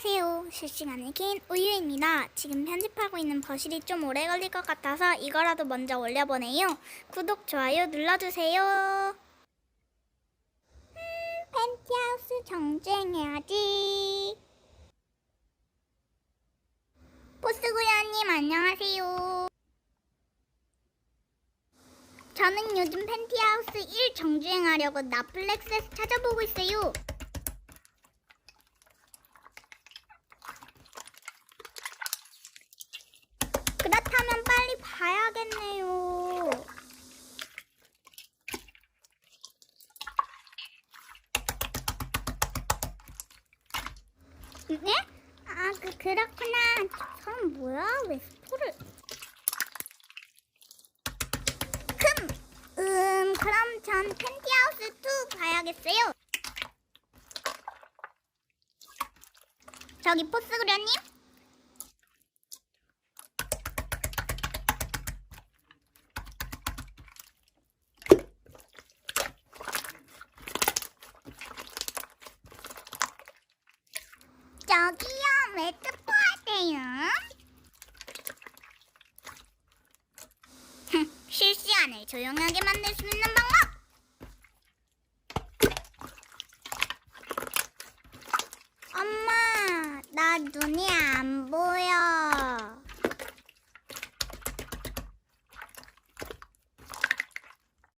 안녕하세요. 실시간의 개인 우유입니다. 지금 편집하고 있는 버실이 좀 오래 걸릴 것 같아서 이거라도 먼저 올려보네요. 구독, 좋아요 눌러주세요. 음, 펜트하우스 정주행해야지. 포스구야님 안녕하세요. 저는 요즘 팬티하우스 1 정주행하려고 나플렉스에서 찾아보고 있어요. 그렇다면 빨리 봐야겠네요. 네? 아, 그, 그렇구나. 저 사람 뭐야? 왜 스포를. 흠! 음, 그럼 전 팬티하우스 2 봐야겠어요. 저기 포스그려님? 저기요, 왜 스포하세요? 실시간을 조용하게 만들 수 있는 방법! 엄마, 나 눈이 안 보여.